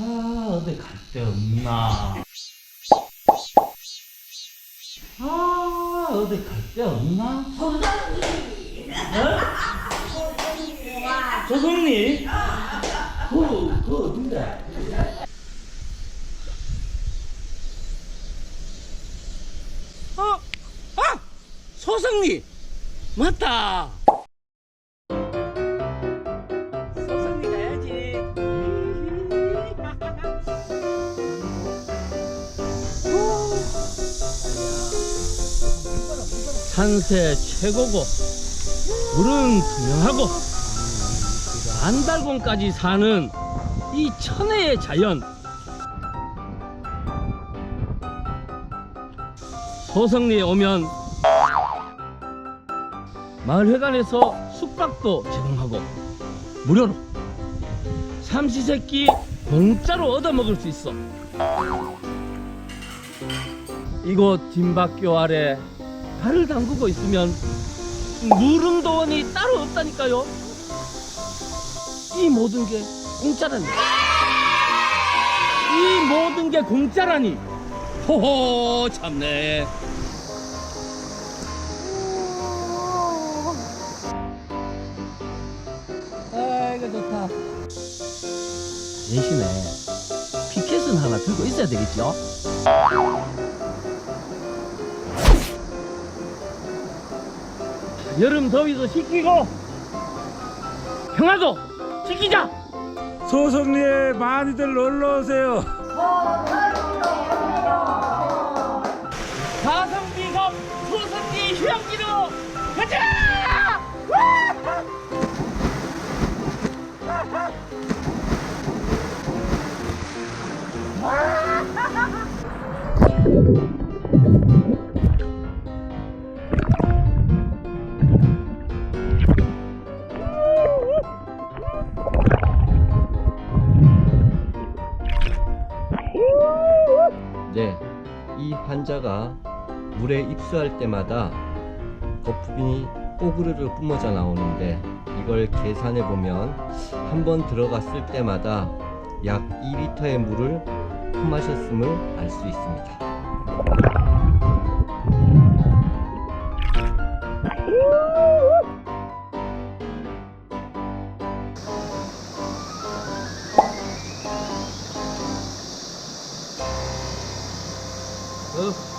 어디 갈 데 없나? 아, 어디 갈 데 없나? 어? 조성님? 그, 그 어딘데? 어? 아! 소성님! 맞다! 산세 최고고 물은 투명하고 안달곤까지 사는 이 천혜의 자연. 소성리에 오면 마을회관에서 숙박도 제공하고 무료로 삼시세끼 공짜로 얻어먹을 수 있어. 이곳 진박교 아래 발을 담그고 있으면 무릉도원이 따로 없다니까요. 이 모든 게 공짜라니. 이 모든 게 공짜라니. 호호 참네. 아이고 좋다. 대신에 피켓은 하나 들고 있어야 되겠죠 여름 더위도 식히고 평화도 지키자 소성리에 많이들 놀러 오세요. 가성 네, 이 환자가 물에 입수할 때마다 거품이 뽀그르르 뿜어져 나오는데 이걸 계산해 보면 한 번 들어갔을 때마다 약 2리터의 물을 품마셨음을 알 수 있습니다. 어,